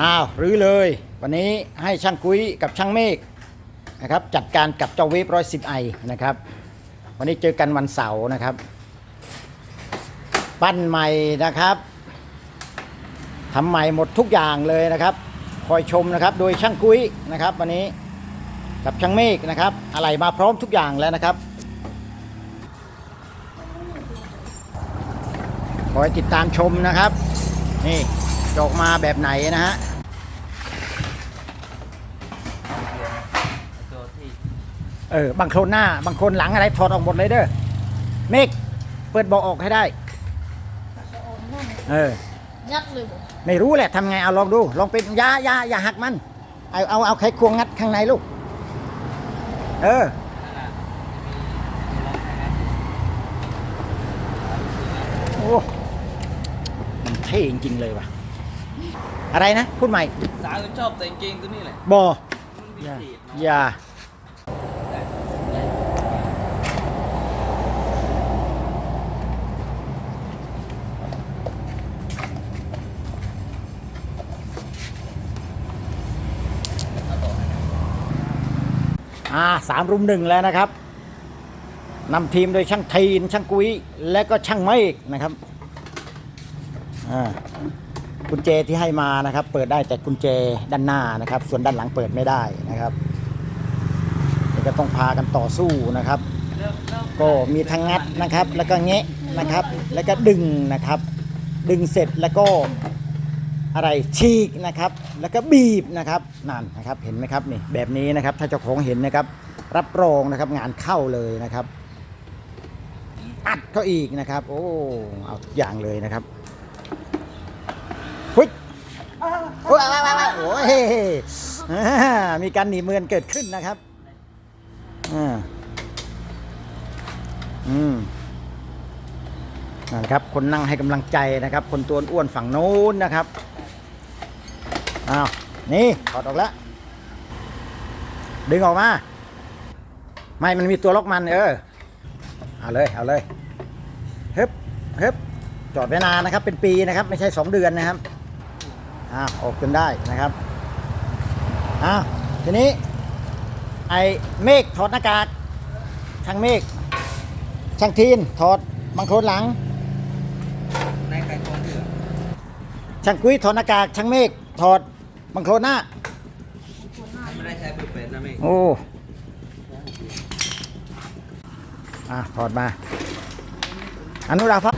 อ้าวรื้อเลย วันนี้ให้ช่างกุ้ยกับช่างเมฆนะครับจัดการกับเจ้าเวฟร้อยสิบไอนะครับวันนี้เจอกันวันเสาร์นะครับ ปั้นใหม่นะครับทำใหม่หมดทุกอย่างเลยนะครับ คอยชมนะครับโดยช่างกุ้ยนะครับ วันนี้กับช่างเมฆนะครับอะไรมาพร้อมทุกอย่างแล้วนะครับคอยติดตามชมนะครับนี่ จะออกมาแบบไหนนะฮะตัวที่เออบางโคลนหน้าบางคนหลังอะไรถอดออกหมดเลยเด้อเมฆเปิดเบอกออกให้ได้ เออยัดเลยบ่ไม่รู้แหละทำไงเอาลองดู ลองเป็นอยาอยาอย่าหักมัน เอาเอาเอาไขควงงัดข้างในลูก เออโอ้มันเท่จริงๆเลยว่ะ อะไรนะ พูดใหม่ สาวชอบแต่งเกงตัวนี้แหละบอมันมีอย่าสีดเนาะอย่า อ่าสามรุมหนึ่งแล้วนะครับนำทีมโดยช่างทีนช่างกุ้ยและก็ช่างเมฆนะครับอ่า กุญแจที่ให้มานะครับ เปิดได้แต่กุญแจด้านหน้านะครับ ส่วนด้านหลังเปิดไม่ได้นะครับนี่ก็ต้องพากันต่อสู้นะครับ ก็มีทั้งงัดนะครับ แล้วก็แงะนะครับ แล้วก็ดึงนะครับ ดึงเสร็จแล้วก็อะไรฉีกนะครับ แล้วก็บีบนะครับนั่นนะครับเห็นไหมครับนี่แบบนี้นะครับ ถ้าเจ้าของเห็นนะครับ รับรองนะครับงานเข้าเลยนะครับ อัดเขาอีกนะครับ โอ้เอาทุกอย่างเลยนะครับ ว้าวว้าวโอ้ยอ่มีการหนีเมือนเกิดขึ้นนะครับอ่าอืมนั่นครับ คนนั่งให้กำลังใจนะครับ คนตัวอ้วนฝั่งโน้นนะครับอ้าวนี่ถอดออกแล้ว ดึงออกมา ไม่มันมีตัวล็อกมันเออเอาเลยเอาเลยเฮึบฮึบจอดไว้นานนะครับ เป็นปีนะครับ ไม่ใช่สองเดือนนะครับ อ้าวออกจนได้นะครับอ้าวทีนี้ไอ้เมฆถอดหน้ากากช่างเมฆช่างทีนถอดบางโคลนหลังในไก่ทองเหลืองช่างกุ้ยถอดหน้ากากช่างเมฆถอดบางโคลนหน้าไม่ได้ใช้เปเป็นนะเมฆโอ้อะถอดมาอนุราภา